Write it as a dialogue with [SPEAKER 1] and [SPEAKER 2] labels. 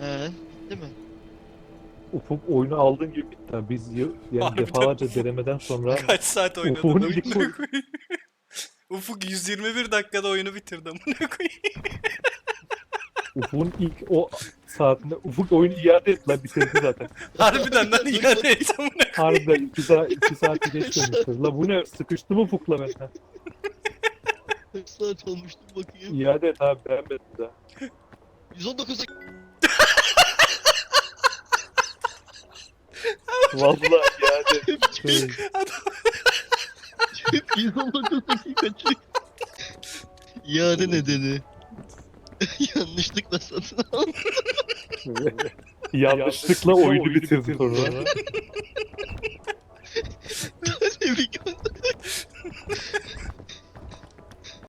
[SPEAKER 1] He. Değil mi?
[SPEAKER 2] Ufuk oyunu aldığın gibi bitti. abi. Biz y- yani
[SPEAKER 3] Harbiden
[SPEAKER 2] defalarca denemeden sonra
[SPEAKER 3] Kaç saat oynadın
[SPEAKER 2] Ufuk'un
[SPEAKER 3] amına
[SPEAKER 2] ilk
[SPEAKER 3] koyayım? Ufuk 121 dakikada oyunu bitirdi amına koyayım.
[SPEAKER 2] Ufuk'un ilk o saatinde Ufuk oyunu iade et lan bitirdi zaten.
[SPEAKER 3] Harbiden lan iade et amına koyayım.
[SPEAKER 2] Harbiden 2 saat, iki saati geç dönmüştür. La bu ne? Sıkıştım Ufuk'la benden.
[SPEAKER 1] Kaç saat olmuştu bakayım.
[SPEAKER 2] İade et abi beğenmedim daha.
[SPEAKER 1] 119
[SPEAKER 2] Vallahi iade et. Şey,
[SPEAKER 1] 119 dakika çık. İade nedeni. Yanlışlıkla satın aldım.
[SPEAKER 2] Yanlışlıkla oyunu bitirdi sonra.